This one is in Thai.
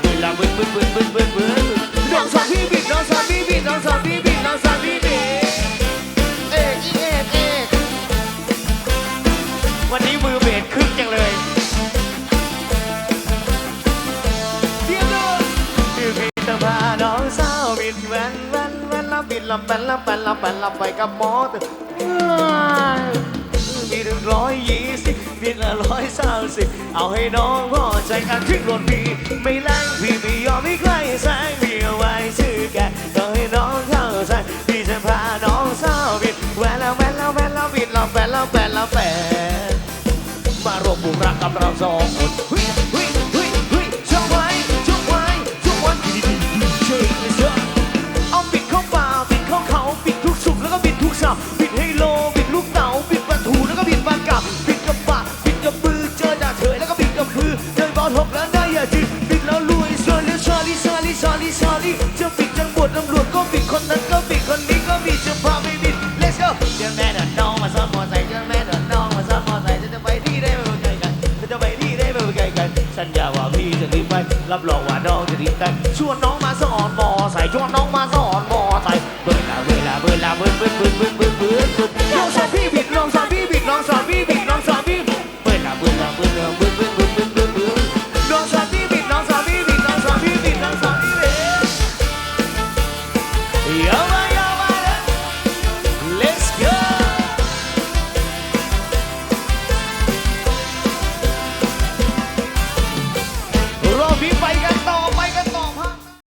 เวลาบึ้นบึ้นบึ้นบึ้นบึ้นบึ้นน้องสาวพี่บิดน้องสาวพี่บิดน้องสาวพี่บิดน้องสาวพี่บิดเอกอีเอกเอกวันนี้มือเบสคึกจังเลยเดี๋ยวดูคือพี่จะพาน้องสาวบินแว่นแว่นแว่นแล้วบินลำแว่นแล้วแว่นแล้วแว่นแล้วไปกับมอเตอร์มีถึงร้อยยี่สิบบินละร้อยสามสิบเอาให้น้องพอใจกันขึ้นรถพี่ไม่แรงพี่ไม่ยอม ไม่ใครแซงพี่เอาไว้ชื่อแกต้องให้น้องเข้าใจพี่จะพาน้องสาวบินแหวนแล้วแหวนแล้วแหวนแล้วบินแล้วแว่นแล้วแหวนแล้วแหวนมารวมบุกรักกับเราสองคนเฮ้ยฮ้ยฮ้ยฮ้ยชอบไว้ชอบไว้ชอบไว้ดีดีดีเชิญเลยเชิญเอาบิดเข้าป่าบิดเข้าเขาบิดทุกสุขแล้วก็บิดทุกสับ ญาว่าพี่จะรีบไปรับรองว่าน้องจะรีบแต่งชวนน้องมาสอนมอใส่ชวนน้องมาสอนมอใส่เบื่อละเบื่อละเบื่อละเบื่อเบื่อเบื่อเบื่อเบื่อเบื่อเบื่อน้องสอนพี่ผิดน้องสอนพี่ผิดน้องสอนพี่ผิดน้องสอนพี่เบื่อละเบื่อละเบื่อละเบื่อเบื่อเบื่อเบื่อเบื่อเบื่อน้องสอนพี่ผิดน้องสอนพี่ผิดน้องสอนพี่ผิดน้องสอนพี่ผิดเดี๋ยว